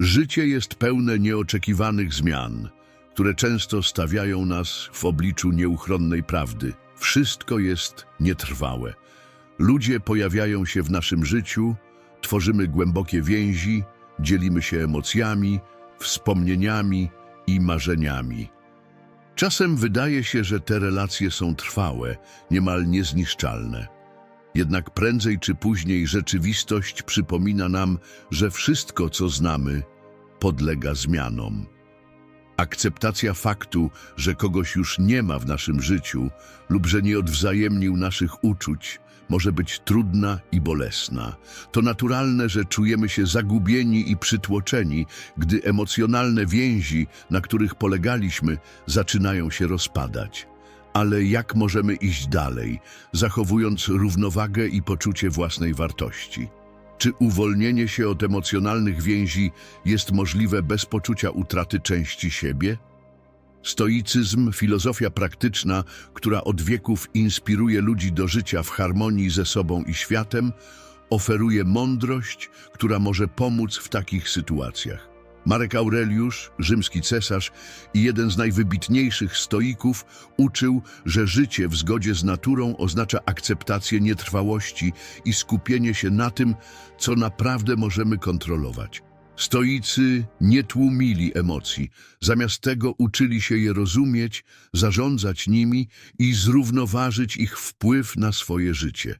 Życie jest pełne nieoczekiwanych zmian, które często stawiają nas w obliczu nieuchronnej prawdy. Wszystko jest nietrwałe. Ludzie pojawiają się w naszym życiu, tworzymy głębokie więzi, dzielimy się emocjami, wspomnieniami i marzeniami. Czasem wydaje się, że te relacje są trwałe, niemal niezniszczalne. Jednak prędzej czy później rzeczywistość przypomina nam, że wszystko, co znamy, podlega zmianom. Akceptacja faktu, że kogoś już nie ma w naszym życiu lub że nie odwzajemnił naszych uczuć, może być trudna i bolesna. To naturalne, że czujemy się zagubieni i przytłoczeni, gdy emocjonalne więzi, na których polegaliśmy, zaczynają się rozpadać. Ale jak możemy iść dalej, zachowując równowagę i poczucie własnej wartości? Czy uwolnienie się od emocjonalnych więzi jest możliwe bez poczucia utraty części siebie? Stoicyzm, filozofia praktyczna, która od wieków inspiruje ludzi do życia w harmonii ze sobą i światem, oferuje mądrość, która może pomóc w takich sytuacjach. Marek Aureliusz, rzymski cesarz i jeden z najwybitniejszych stoików, uczył, że życie w zgodzie z naturą oznacza akceptację nietrwałości i skupienie się na tym, co naprawdę możemy kontrolować. Stoicy nie tłumili emocji, zamiast tego uczyli się je rozumieć, zarządzać nimi i zrównoważyć ich wpływ na swoje życie.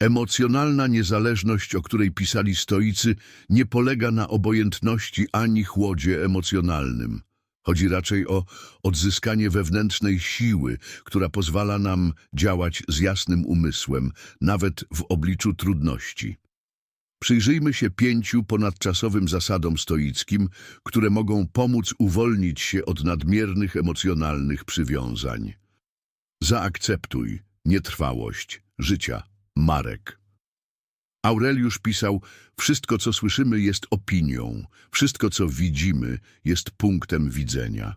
Emocjonalna niezależność, o której pisali stoicy, nie polega na obojętności ani chłodzie emocjonalnym. Chodzi raczej o odzyskanie wewnętrznej siły, która pozwala nam działać z jasnym umysłem, nawet w obliczu trudności. Przyjrzyjmy się pięciu ponadczasowym zasadom stoickim, które mogą pomóc uwolnić się od nadmiernych emocjonalnych przywiązań. Zaakceptuj nietrwałość życia. Marek. Aureliusz pisał, wszystko co słyszymy jest opinią, wszystko co widzimy jest punktem widzenia.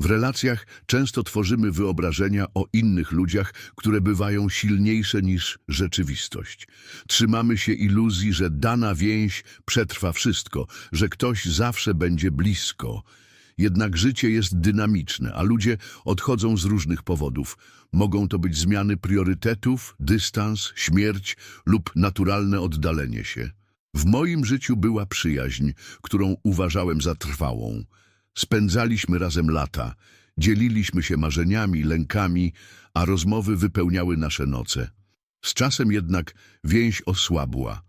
W relacjach często tworzymy wyobrażenia o innych ludziach, które bywają silniejsze niż rzeczywistość. Trzymamy się iluzji, że dana więź przetrwa wszystko, że ktoś zawsze będzie blisko. Jednak życie jest dynamiczne, a ludzie odchodzą z różnych powodów. Mogą to być zmiany priorytetów, dystans, śmierć lub naturalne oddalenie się. W moim życiu była przyjaźń, którą uważałem za trwałą. Spędzaliśmy razem lata, dzieliliśmy się marzeniami, lękami, a rozmowy wypełniały nasze noce. Z czasem jednak więź osłabła,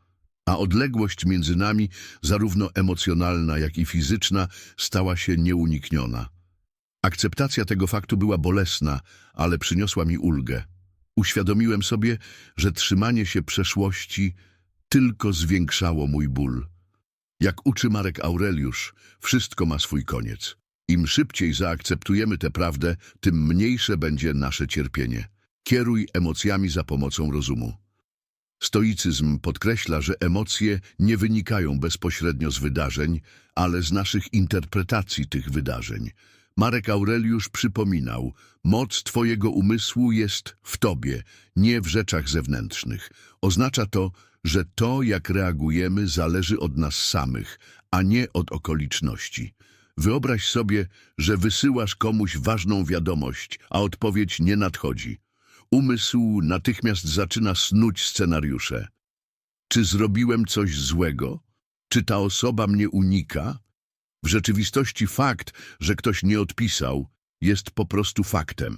a odległość między nami, zarówno emocjonalna, jak i fizyczna, stała się nieunikniona. Akceptacja tego faktu była bolesna, ale przyniosła mi ulgę. Uświadomiłem sobie, że trzymanie się przeszłości tylko zwiększało mój ból. Jak uczy Marek Aureliusz, wszystko ma swój koniec. Im szybciej zaakceptujemy tę prawdę, tym mniejsze będzie nasze cierpienie. Kieruj emocjami za pomocą rozumu. Stoicyzm podkreśla, że emocje nie wynikają bezpośrednio z wydarzeń, ale z naszych interpretacji tych wydarzeń. Marek Aureliusz przypominał, moc Twojego umysłu jest w Tobie, nie w rzeczach zewnętrznych. Oznacza to, że to, jak reagujemy, zależy od nas samych, a nie od okoliczności. Wyobraź sobie, że wysyłasz komuś ważną wiadomość, a odpowiedź nie nadchodzi. Umysł natychmiast zaczyna snuć scenariusze. Czy zrobiłem coś złego? Czy ta osoba mnie unika? W rzeczywistości fakt, że ktoś nie odpisał, jest po prostu faktem.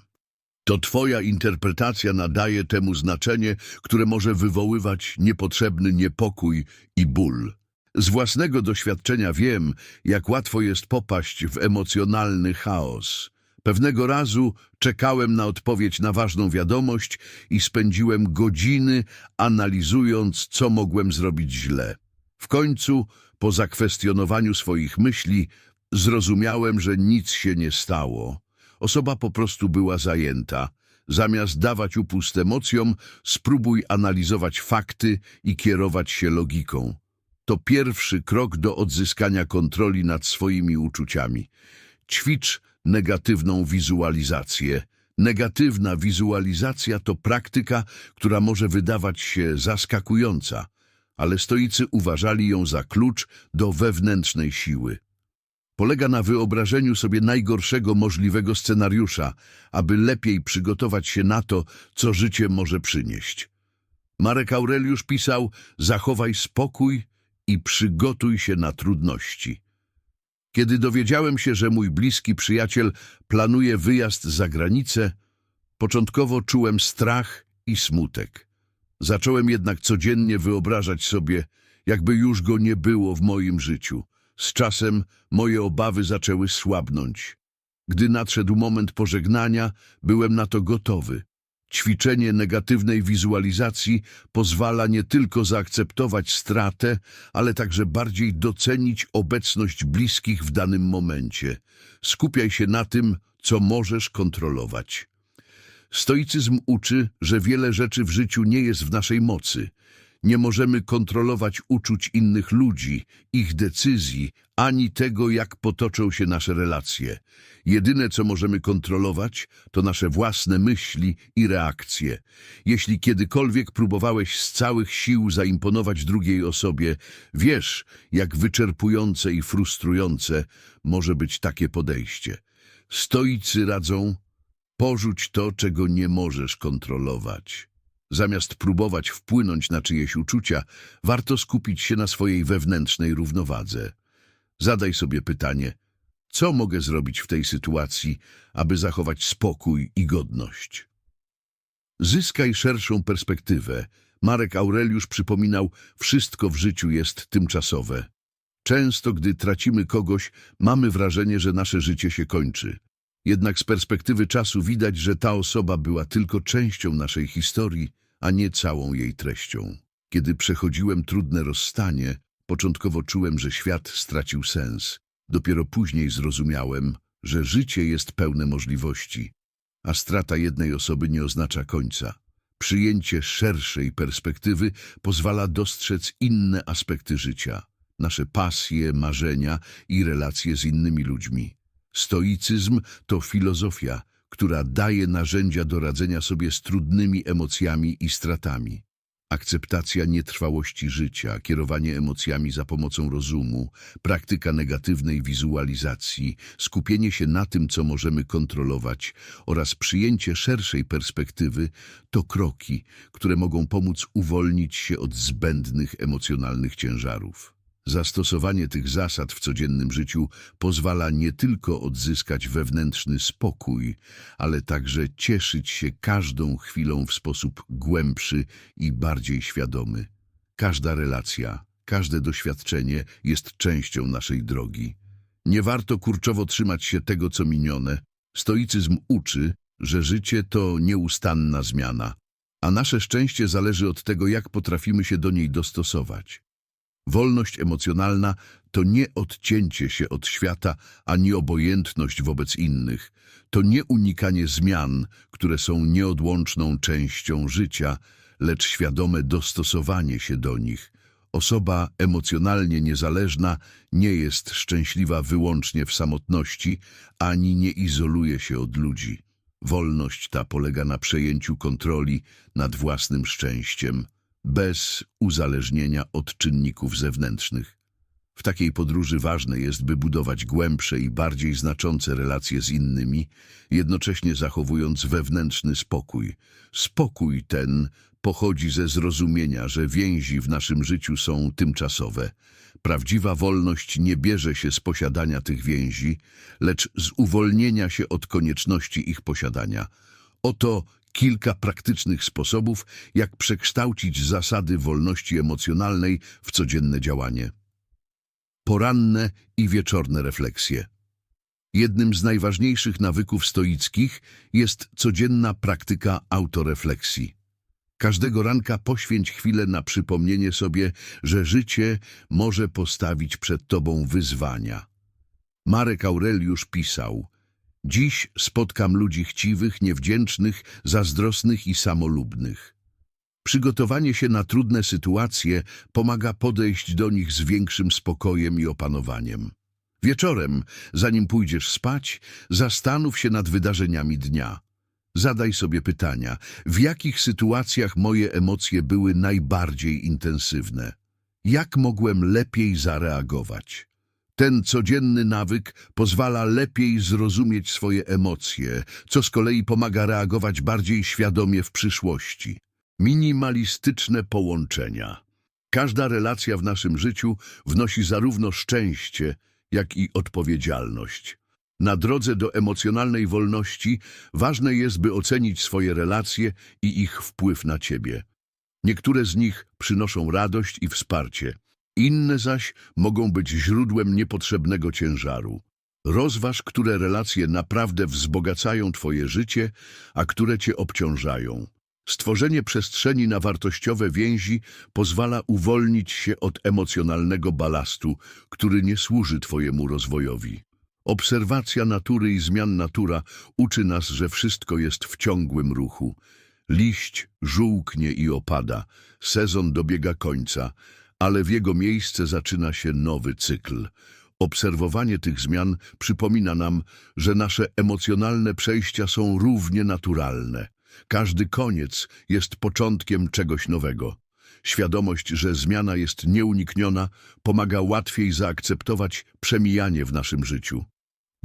To twoja interpretacja nadaje temu znaczenie, które może wywoływać niepotrzebny niepokój i ból. Z własnego doświadczenia wiem, jak łatwo jest popaść w emocjonalny chaos. Pewnego razu czekałem na odpowiedź na ważną wiadomość i spędziłem godziny analizując, co mogłem zrobić źle. W końcu, po zakwestionowaniu swoich myśli, zrozumiałem, że nic się nie stało. Osoba po prostu była zajęta. Zamiast dawać upust emocjom, spróbuj analizować fakty i kierować się logiką. To pierwszy krok do odzyskania kontroli nad swoimi uczuciami. Ćwicz negatywną wizualizację. Negatywna wizualizacja to praktyka, która może wydawać się zaskakująca, ale stoicy uważali ją za klucz do wewnętrznej siły. Polega na wyobrażeniu sobie najgorszego możliwego scenariusza, aby lepiej przygotować się na to, co życie może przynieść. Marek Aureliusz pisał: Zachowaj spokój i przygotuj się na trudności. Kiedy dowiedziałem się, że mój bliski przyjaciel planuje wyjazd za granicę, początkowo czułem strach i smutek. Zacząłem jednak codziennie wyobrażać sobie, jakby już go nie było w moim życiu. Z czasem moje obawy zaczęły słabnąć. Gdy nadszedł moment pożegnania, byłem na to gotowy. Ćwiczenie negatywnej wizualizacji pozwala nie tylko zaakceptować stratę, ale także bardziej docenić obecność bliskich w danym momencie. Skupiaj się na tym, co możesz kontrolować. Stoicyzm uczy, że wiele rzeczy w życiu nie jest w naszej mocy. Nie możemy kontrolować uczuć innych ludzi, ich decyzji, ani tego, jak potoczą się nasze relacje. Jedyne, co możemy kontrolować, to nasze własne myśli i reakcje. Jeśli kiedykolwiek próbowałeś z całych sił zaimponować drugiej osobie, wiesz, jak wyczerpujące i frustrujące może być takie podejście. Stoicy radzą, porzuć to, czego nie możesz kontrolować. Zamiast próbować wpłynąć na czyjeś uczucia, warto skupić się na swojej wewnętrznej równowadze. Zadaj sobie pytanie, co mogę zrobić w tej sytuacji, aby zachować spokój i godność? Zyskaj szerszą perspektywę. Marek Aureliusz przypominał, wszystko w życiu jest tymczasowe. Często, gdy tracimy kogoś, mamy wrażenie, że nasze życie się kończy. Jednak z perspektywy czasu widać, że ta osoba była tylko częścią naszej historii, a nie całą jej treścią. Kiedy przechodziłem trudne rozstanie, początkowo czułem, że świat stracił sens. Dopiero później zrozumiałem, że życie jest pełne możliwości, a strata jednej osoby nie oznacza końca. Przyjęcie szerszej perspektywy pozwala dostrzec inne aspekty życia, nasze pasje, marzenia i relacje z innymi ludźmi. Stoicyzm to filozofia, która daje narzędzia do radzenia sobie z trudnymi emocjami i stratami. Akceptacja nietrwałości życia, kierowanie emocjami za pomocą rozumu, praktyka negatywnej wizualizacji, skupienie się na tym, co możemy kontrolować oraz przyjęcie szerszej perspektywy to kroki, które mogą pomóc uwolnić się od zbędnych emocjonalnych ciężarów. Zastosowanie tych zasad w codziennym życiu pozwala nie tylko odzyskać wewnętrzny spokój, ale także cieszyć się każdą chwilą w sposób głębszy i bardziej świadomy. Każda relacja, każde doświadczenie jest częścią naszej drogi. Nie warto kurczowo trzymać się tego, co minione. Stoicyzm uczy, że życie to nieustanna zmiana, a nasze szczęście zależy od tego, jak potrafimy się do niej dostosować. Wolność emocjonalna to nie odcięcie się od świata, ani obojętność wobec innych. To nie unikanie zmian, które są nieodłączną częścią życia, lecz świadome dostosowanie się do nich. Osoba emocjonalnie niezależna nie jest szczęśliwa wyłącznie w samotności, ani nie izoluje się od ludzi. Wolność ta polega na przejęciu kontroli nad własnym szczęściem, bez uzależnienia od czynników zewnętrznych. W takiej podróży ważne jest, by budować głębsze i bardziej znaczące relacje z innymi, jednocześnie zachowując wewnętrzny spokój. Spokój ten pochodzi ze zrozumienia, że więzi w naszym życiu są tymczasowe. Prawdziwa wolność nie bierze się z posiadania tych więzi, lecz z uwolnienia się od konieczności ich posiadania. Oto kilka praktycznych sposobów, jak przekształcić zasady wolności emocjonalnej w codzienne działanie. Poranne i wieczorne refleksje. Jednym z najważniejszych nawyków stoickich jest codzienna praktyka autorefleksji. Każdego ranka poświęć chwilę na przypomnienie sobie, że życie może postawić przed tobą wyzwania. Marek Aureliusz pisał – Dziś spotkam ludzi chciwych, niewdzięcznych, zazdrosnych i samolubnych. Przygotowanie się na trudne sytuacje pomaga podejść do nich z większym spokojem i opanowaniem. Wieczorem, zanim pójdziesz spać, zastanów się nad wydarzeniami dnia. Zadaj sobie pytania, w jakich sytuacjach moje emocje były najbardziej intensywne. Jak mogłem lepiej zareagować? Ten codzienny nawyk pozwala lepiej zrozumieć swoje emocje, co z kolei pomaga reagować bardziej świadomie w przyszłości. Minimalistyczne połączenia. Każda relacja w naszym życiu wnosi zarówno szczęście, jak i odpowiedzialność. Na drodze do emocjonalnej wolności ważne jest, by ocenić swoje relacje i ich wpływ na ciebie. Niektóre z nich przynoszą radość i wsparcie, inne zaś mogą być źródłem niepotrzebnego ciężaru. Rozważ, które relacje naprawdę wzbogacają twoje życie, a które cię obciążają. Stworzenie przestrzeni na wartościowe więzi pozwala uwolnić się od emocjonalnego balastu, który nie służy twojemu rozwojowi. Obserwacja natury i zmian natura uczy nas, że wszystko jest w ciągłym ruchu. Liść żółknie i opada, sezon dobiega końca, ale w jego miejsce zaczyna się nowy cykl. Obserwowanie tych zmian przypomina nam, że nasze emocjonalne przejścia są równie naturalne. Każdy koniec jest początkiem czegoś nowego. Świadomość, że zmiana jest nieunikniona, pomaga łatwiej zaakceptować przemijanie w naszym życiu.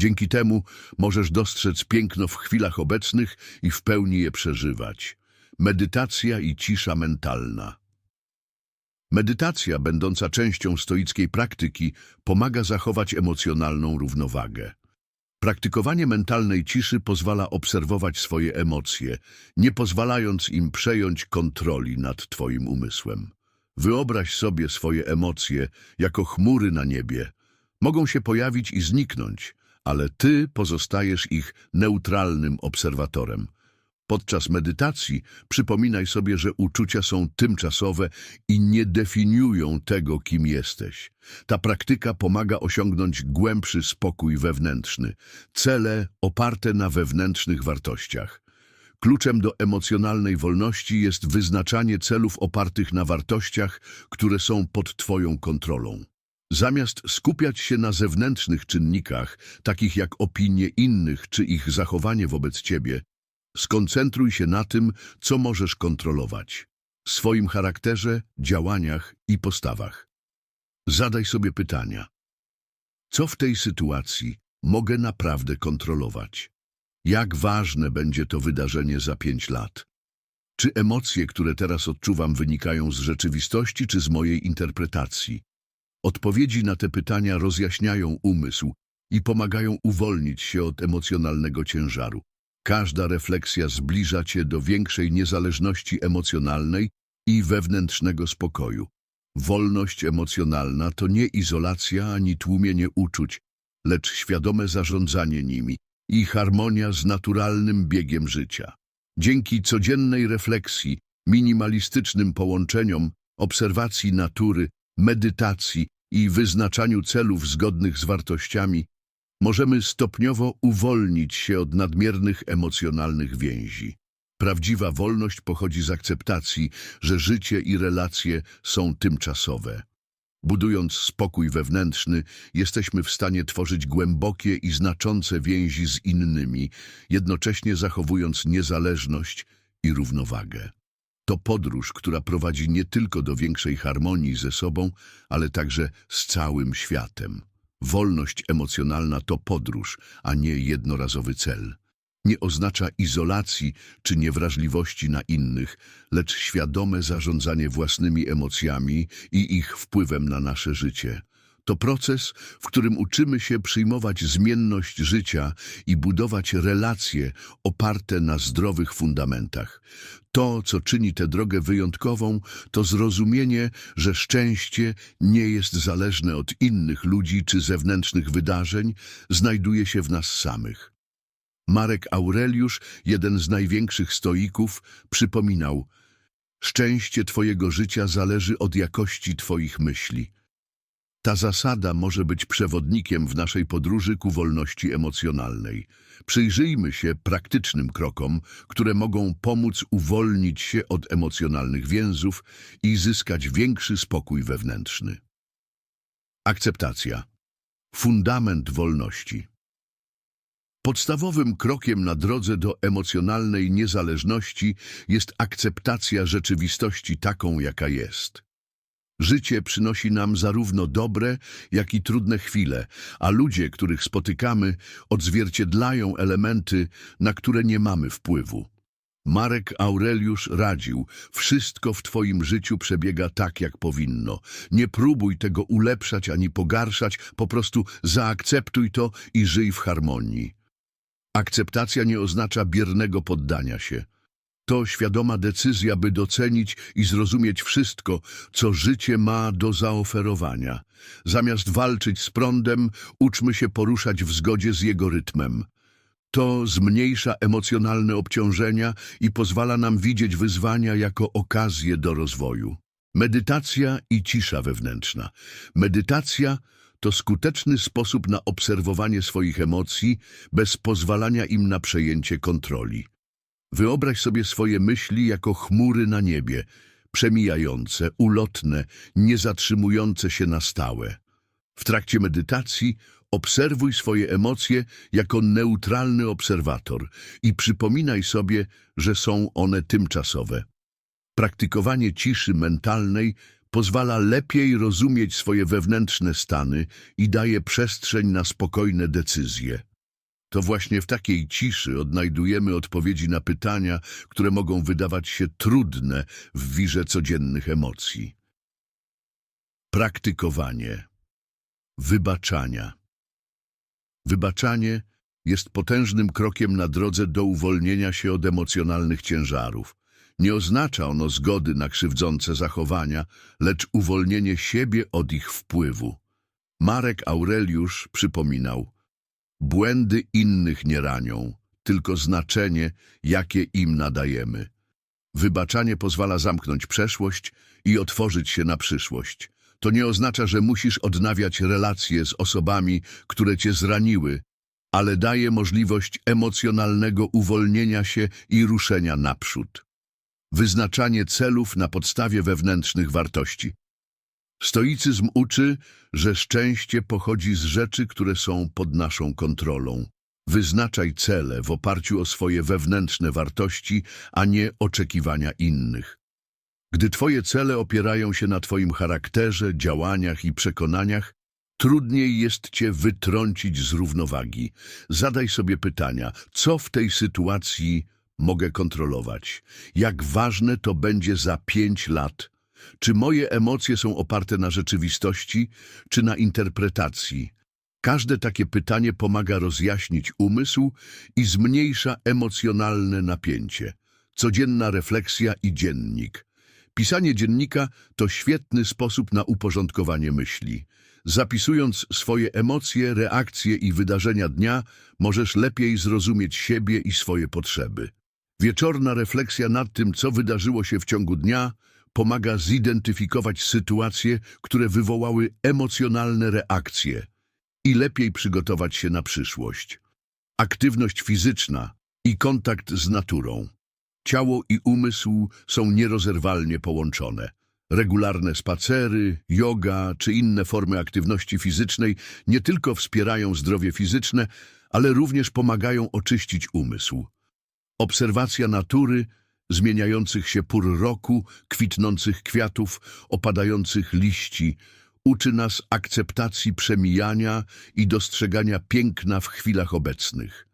Dzięki temu możesz dostrzec piękno w chwilach obecnych i w pełni je przeżywać. Medytacja i cisza mentalna. Medytacja, będąca częścią stoickiej praktyki, pomaga zachować emocjonalną równowagę. Praktykowanie mentalnej ciszy pozwala obserwować swoje emocje, nie pozwalając im przejąć kontroli nad Twoim umysłem. Wyobraź sobie swoje emocje jako chmury na niebie. Mogą się pojawić i zniknąć, ale Ty pozostajesz ich neutralnym obserwatorem. Podczas medytacji przypominaj sobie, że uczucia są tymczasowe i nie definiują tego, kim jesteś. Ta praktyka pomaga osiągnąć głębszy spokój wewnętrzny, cele oparte na wewnętrznych wartościach. Kluczem do emocjonalnej wolności jest wyznaczanie celów opartych na wartościach, które są pod Twoją kontrolą. Zamiast skupiać się na zewnętrznych czynnikach, takich jak opinie innych czy ich zachowanie wobec Ciebie, Skoncentruj się na tym, co możesz kontrolować. Swoim charakterze, działaniach i postawach. Zadaj sobie pytania. Co w tej sytuacji mogę naprawdę kontrolować? Jak ważne będzie to wydarzenie za pięć lat? Czy emocje, które teraz odczuwam, wynikają z rzeczywistości czy z mojej interpretacji? Odpowiedzi na te pytania rozjaśniają umysł i pomagają uwolnić się od emocjonalnego ciężaru. Każda refleksja zbliża cię do większej niezależności emocjonalnej i wewnętrznego spokoju. Wolność emocjonalna to nie izolacja ani tłumienie uczuć, lecz świadome zarządzanie nimi i harmonia z naturalnym biegiem życia. Dzięki codziennej refleksji, minimalistycznym połączeniom, obserwacji natury, medytacji i wyznaczaniu celów zgodnych z wartościami, możemy stopniowo uwolnić się od nadmiernych emocjonalnych więzi. Prawdziwa wolność pochodzi z akceptacji, że życie i relacje są tymczasowe. Budując spokój wewnętrzny, jesteśmy w stanie tworzyć głębokie i znaczące więzi z innymi, jednocześnie zachowując niezależność i równowagę. To podróż, która prowadzi nie tylko do większej harmonii ze sobą, ale także z całym światem. Wolność emocjonalna to podróż, a nie jednorazowy cel. Nie oznacza izolacji czy niewrażliwości na innych, lecz świadome zarządzanie własnymi emocjami i ich wpływem na nasze życie. To proces, w którym uczymy się przyjmować zmienność życia i budować relacje oparte na zdrowych fundamentach. To, co czyni tę drogę wyjątkową, to zrozumienie, że szczęście nie jest zależne od innych ludzi czy zewnętrznych wydarzeń, znajduje się w nas samych. Marek Aureliusz, jeden z największych stoików, przypominał Szczęście Twojego życia zależy od jakości Twoich myśli. Ta zasada może być przewodnikiem w naszej podróży ku wolności emocjonalnej. Przyjrzyjmy się praktycznym krokom, które mogą pomóc uwolnić się od emocjonalnych więzów i zyskać większy spokój wewnętrzny. Akceptacja. Fundament wolności. Podstawowym krokiem na drodze do emocjonalnej niezależności jest akceptacja rzeczywistości taką, jaka jest. Życie przynosi nam zarówno dobre, jak i trudne chwile, a ludzie, których spotykamy, odzwierciedlają elementy, na które nie mamy wpływu. Marek Aureliusz radził, wszystko w Twoim życiu przebiega tak, jak powinno. Nie próbuj tego ulepszać ani pogarszać, po prostu zaakceptuj to i żyj w harmonii. Akceptacja nie oznacza biernego poddania się. To świadoma decyzja, by docenić i zrozumieć wszystko, co życie ma do zaoferowania. Zamiast walczyć z prądem, uczmy się poruszać w zgodzie z jego rytmem. To zmniejsza emocjonalne obciążenia i pozwala nam widzieć wyzwania jako okazję do rozwoju. Medytacja i cisza wewnętrzna. Medytacja to skuteczny sposób na obserwowanie swoich emocji bez pozwalania im na przejęcie kontroli. Wyobraź sobie swoje myśli jako chmury na niebie, przemijające, ulotne, nie zatrzymujące się na stałe. W trakcie medytacji obserwuj swoje emocje jako neutralny obserwator i przypominaj sobie, że są one tymczasowe. Praktykowanie ciszy mentalnej pozwala lepiej rozumieć swoje wewnętrzne stany i daje przestrzeń na spokojne decyzje. To właśnie w takiej ciszy odnajdujemy odpowiedzi na pytania, które mogą wydawać się trudne w wirze codziennych emocji. Praktykowanie wybaczania. Wybaczanie jest potężnym krokiem na drodze do uwolnienia się od emocjonalnych ciężarów. Nie oznacza ono zgody na krzywdzące zachowania, lecz uwolnienie siebie od ich wpływu. Marek Aureliusz przypominał, błędy innych nie ranią, tylko znaczenie, jakie im nadajemy. Wybaczanie pozwala zamknąć przeszłość i otworzyć się na przyszłość. To nie oznacza, że musisz odnawiać relacje z osobami, które cię zraniły, ale daje możliwość emocjonalnego uwolnienia się i ruszenia naprzód. Wyznaczanie celów na podstawie wewnętrznych wartości. Stoicyzm uczy, że szczęście pochodzi z rzeczy, które są pod naszą kontrolą. Wyznaczaj cele w oparciu o swoje wewnętrzne wartości, a nie oczekiwania innych. Gdy Twoje cele opierają się na Twoim charakterze, działaniach i przekonaniach, trudniej jest Cię wytrącić z równowagi. Zadaj sobie pytania, co w tej sytuacji mogę kontrolować? Jak ważne to będzie za pięć lat? Czy moje emocje są oparte na rzeczywistości, czy na interpretacji? Każde takie pytanie pomaga rozjaśnić umysł i zmniejsza emocjonalne napięcie. Codzienna refleksja i dziennik. Pisanie dziennika to świetny sposób na uporządkowanie myśli. Zapisując swoje emocje, reakcje i wydarzenia dnia, możesz lepiej zrozumieć siebie i swoje potrzeby. Wieczorna refleksja nad tym, co wydarzyło się w ciągu dnia, pomaga zidentyfikować sytuacje, które wywołały emocjonalne reakcje i lepiej przygotować się na przyszłość. Aktywność fizyczna i kontakt z naturą. Ciało i umysł są nierozerwalnie połączone. Regularne spacery, yoga czy inne formy aktywności fizycznej nie tylko wspierają zdrowie fizyczne, ale również pomagają oczyścić umysł. Obserwacja natury, zmieniających się pór roku, kwitnących kwiatów, opadających liści, uczy nas akceptacji przemijania i dostrzegania piękna w chwilach obecnych.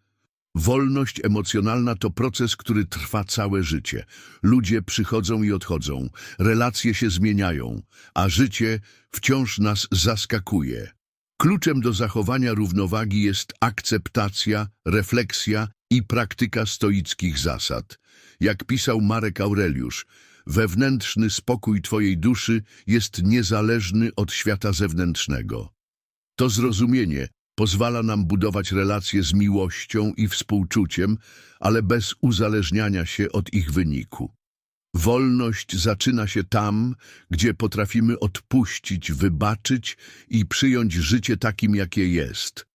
Wolność emocjonalna to proces, który trwa całe życie. Ludzie przychodzą i odchodzą, relacje się zmieniają, a życie wciąż nas zaskakuje. Kluczem do zachowania równowagi jest akceptacja, refleksja i praktyka stoickich zasad. Jak pisał Marek Aureliusz, wewnętrzny spokój Twojej duszy jest niezależny od świata zewnętrznego. To zrozumienie pozwala nam budować relacje z miłością i współczuciem, ale bez uzależniania się od ich wyniku. Wolność zaczyna się tam, gdzie potrafimy odpuścić, wybaczyć i przyjąć życie takim, jakie jest.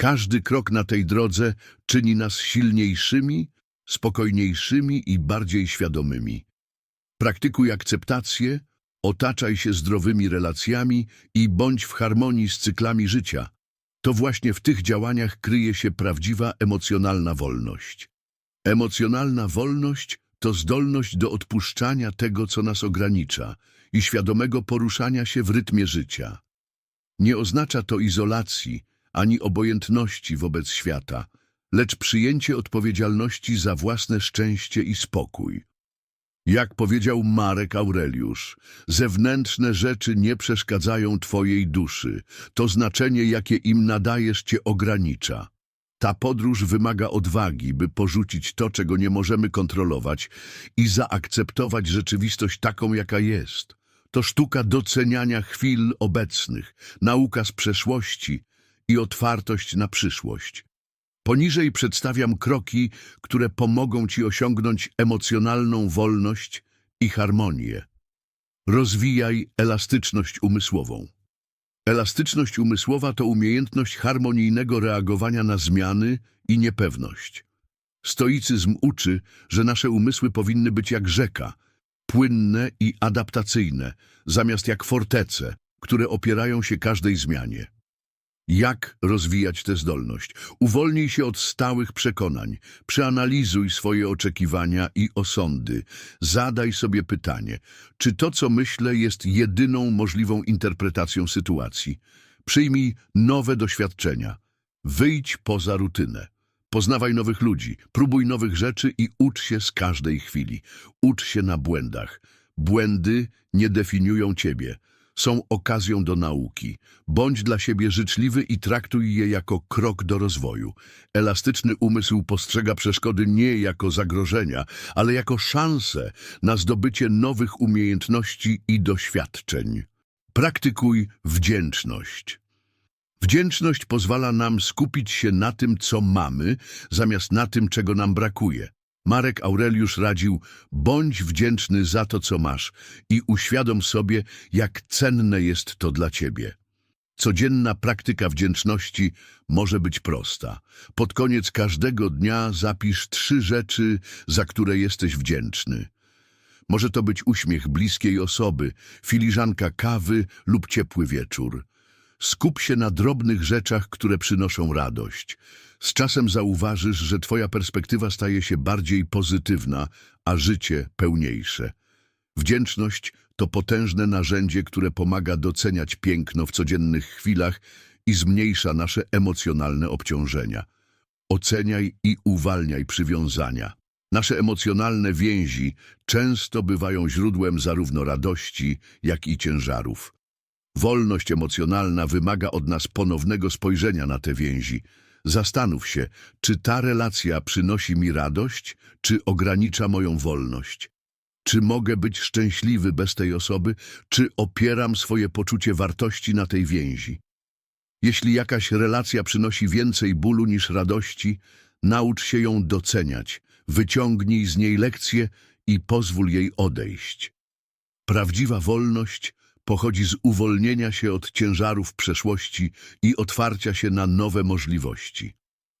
Każdy krok na tej drodze czyni nas silniejszymi, spokojniejszymi i bardziej świadomymi. Praktykuj akceptację, otaczaj się zdrowymi relacjami i bądź w harmonii z cyklami życia. To właśnie w tych działaniach kryje się prawdziwa emocjonalna wolność. Emocjonalna wolność to zdolność do odpuszczania tego, co nas ogranicza i świadomego poruszania się w rytmie życia. Nie oznacza to izolacji ani obojętności wobec świata, lecz przyjęcie odpowiedzialności za własne szczęście i spokój. Jak powiedział Marek Aureliusz, zewnętrzne rzeczy nie przeszkadzają Twojej duszy, to znaczenie, jakie im nadajesz, Cię ogranicza. Ta podróż wymaga odwagi, by porzucić to, czego nie możemy kontrolować i zaakceptować rzeczywistość taką, jaka jest. To sztuka doceniania chwil obecnych, nauka z przeszłości i otwartość na przyszłość. Poniżej przedstawiam kroki, które pomogą Ci osiągnąć emocjonalną wolność i harmonię. Rozwijaj elastyczność umysłową. Elastyczność umysłowa to umiejętność harmonijnego reagowania na zmiany i niepewność. Stoicyzm uczy, że nasze umysły powinny być jak rzeka, płynne i adaptacyjne, zamiast jak fortece, które opierają się każdej zmianie. Jak rozwijać tę zdolność? Uwolnij się od stałych przekonań, przeanalizuj swoje oczekiwania i osądy. Zadaj sobie pytanie, czy to, co myślę, jest jedyną możliwą interpretacją sytuacji. Przyjmij nowe doświadczenia. Wyjdź poza rutynę. Poznawaj nowych ludzi, próbuj nowych rzeczy i ucz się z każdej chwili. Ucz się na błędach. Błędy nie definiują ciebie są okazją do nauki. Bądź dla siebie życzliwy i traktuj je jako krok do rozwoju. Elastyczny umysł postrzega przeszkody nie jako zagrożenia, ale jako szansę na zdobycie nowych umiejętności i doświadczeń. Praktykuj wdzięczność. Wdzięczność pozwala nam skupić się na tym, co mamy, zamiast na tym, czego nam brakuje. Marek Aureliusz radził, bądź wdzięczny za to, co masz i uświadom sobie, jak cenne jest to dla ciebie. Codzienna praktyka wdzięczności może być prosta. Pod koniec każdego dnia zapisz trzy rzeczy, za które jesteś wdzięczny. Może to być uśmiech bliskiej osoby, filiżanka kawy lub ciepły wieczór. Skup się na drobnych rzeczach, które przynoszą radość. Z czasem zauważysz, że twoja perspektywa staje się bardziej pozytywna, a życie pełniejsze. Wdzięczność to potężne narzędzie, które pomaga doceniać piękno w codziennych chwilach i zmniejsza nasze emocjonalne obciążenia. Oceniaj i uwalniaj przywiązania. Nasze emocjonalne więzi często bywają źródłem zarówno radości, jak i ciężarów. Wolność emocjonalna wymaga od nas ponownego spojrzenia na te więzi. Zastanów się, czy ta relacja przynosi mi radość, czy ogranicza moją wolność. Czy mogę być szczęśliwy bez tej osoby, czy opieram swoje poczucie wartości na tej więzi? Jeśli jakaś relacja przynosi więcej bólu niż radości, naucz się ją doceniać, wyciągnij z niej lekcje i pozwól jej odejść. Prawdziwa wolność pochodzi z uwolnienia się od ciężarów przeszłości i otwarcia się na nowe możliwości.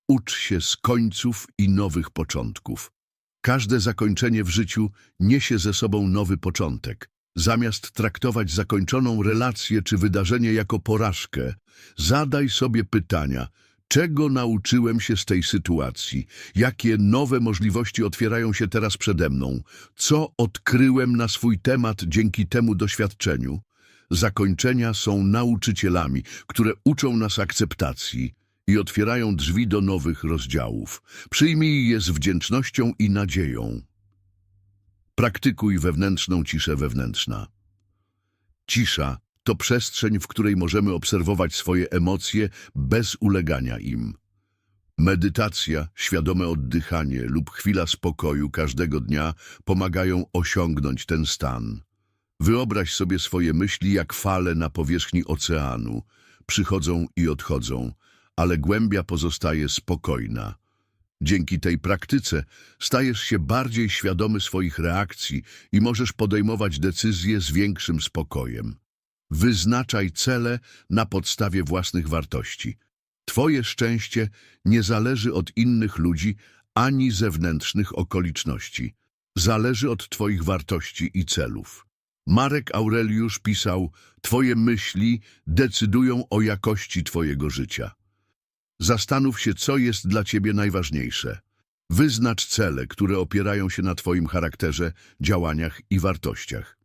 Ucz się z końców i nowych początków. Każde zakończenie w życiu niesie ze sobą nowy początek. Zamiast traktować zakończoną relację czy wydarzenie jako porażkę, zadaj sobie pytania, czego nauczyłem się z tej sytuacji, jakie nowe możliwości otwierają się teraz przede mną, co odkryłem na swój temat dzięki temu doświadczeniu. Zakończenia są nauczycielami, które uczą nas akceptacji i otwierają drzwi do nowych rozdziałów. Przyjmij je z wdzięcznością i nadzieją. Praktykuj wewnętrzną ciszę wewnętrzna. Cisza to przestrzeń, w której możemy obserwować swoje emocje bez ulegania im. Medytacja, świadome oddychanie lub chwila spokoju każdego dnia pomagają osiągnąć ten stan. Wyobraź sobie swoje myśli jak fale na powierzchni oceanu. Przychodzą i odchodzą, ale głębia pozostaje spokojna. Dzięki tej praktyce stajesz się bardziej świadomy swoich reakcji i możesz podejmować decyzje z większym spokojem. Wyznaczaj cele na podstawie własnych wartości. Twoje szczęście nie zależy od innych ludzi ani zewnętrznych okoliczności. Zależy od Twoich wartości i celów. Marek Aureliusz pisał, Twoje myśli decydują o jakości Twojego życia. Zastanów się, co jest dla Ciebie najważniejsze. Wyznacz cele, które opierają się na Twoim charakterze, działaniach i wartościach.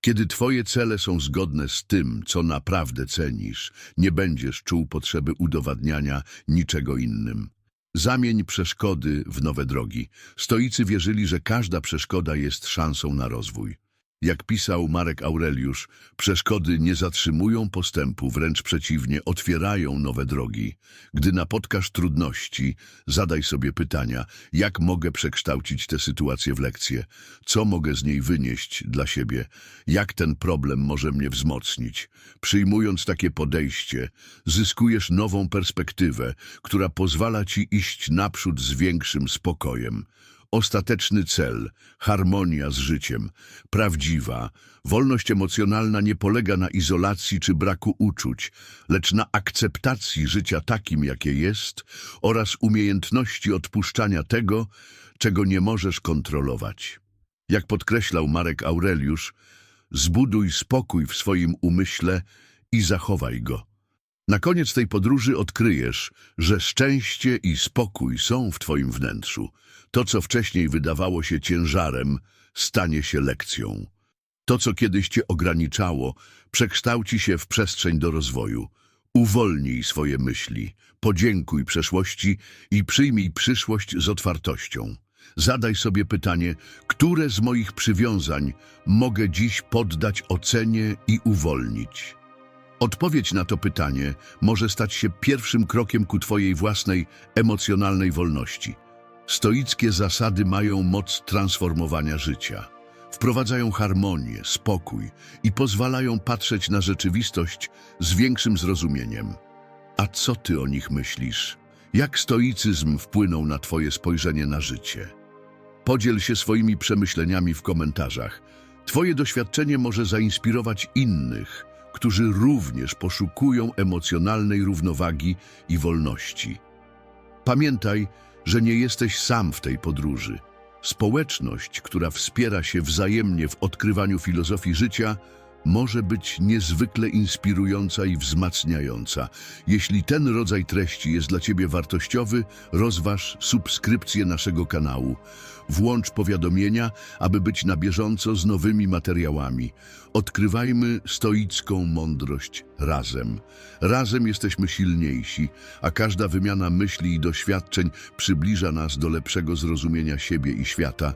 Kiedy twoje cele są zgodne z tym, co naprawdę cenisz, nie będziesz czuł potrzeby udowadniania niczego innym. Zamień przeszkody w nowe drogi. Stoicy wierzyli, że każda przeszkoda jest szansą na rozwój. Jak pisał Marek Aureliusz, przeszkody nie zatrzymują postępu, wręcz przeciwnie, otwierają nowe drogi. Gdy napotkasz trudności, zadaj sobie pytania, jak mogę przekształcić tę sytuację w lekcję, co mogę z niej wynieść dla siebie, jak ten problem może mnie wzmocnić. Przyjmując takie podejście, zyskujesz nową perspektywę, która pozwala ci iść naprzód z większym spokojem. Ostateczny cel, harmonia z życiem, prawdziwa, wolność emocjonalna nie polega na izolacji czy braku uczuć, lecz na akceptacji życia takim, jakie jest oraz umiejętności odpuszczania tego, czego nie możesz kontrolować. Jak podkreślał Marek Aureliusz, zbuduj spokój w swoim umyśle i zachowaj go. Na koniec tej podróży odkryjesz, że szczęście i spokój są w twoim wnętrzu. To, co wcześniej wydawało się ciężarem, stanie się lekcją. To, co kiedyś cię ograniczało, przekształci się w przestrzeń do rozwoju. Uwolnij swoje myśli, podziękuj przeszłości i przyjmij przyszłość z otwartością. Zadaj sobie pytanie, które z moich przywiązań mogę dziś poddać ocenie i uwolnić. Odpowiedź na to pytanie może stać się pierwszym krokiem ku Twojej własnej emocjonalnej wolności. Stoickie zasady mają moc transformowania życia. Wprowadzają harmonię, spokój i pozwalają patrzeć na rzeczywistość z większym zrozumieniem. A co Ty o nich myślisz? Jak stoicyzm wpłynął na Twoje spojrzenie na życie? Podziel się swoimi przemyśleniami w komentarzach. Twoje doświadczenie może zainspirować innych, którzy również poszukują emocjonalnej równowagi i wolności. Pamiętaj, że nie jesteś sam w tej podróży. Społeczność, która wspiera się wzajemnie w odkrywaniu filozofii życia, może być niezwykle inspirująca i wzmacniająca. Jeśli ten rodzaj treści jest dla Ciebie wartościowy, rozważ subskrypcję naszego kanału. Włącz powiadomienia, aby być na bieżąco z nowymi materiałami. Odkrywajmy stoicką mądrość razem. Razem jesteśmy silniejsi, a każda wymiana myśli i doświadczeń przybliża nas do lepszego zrozumienia siebie i świata.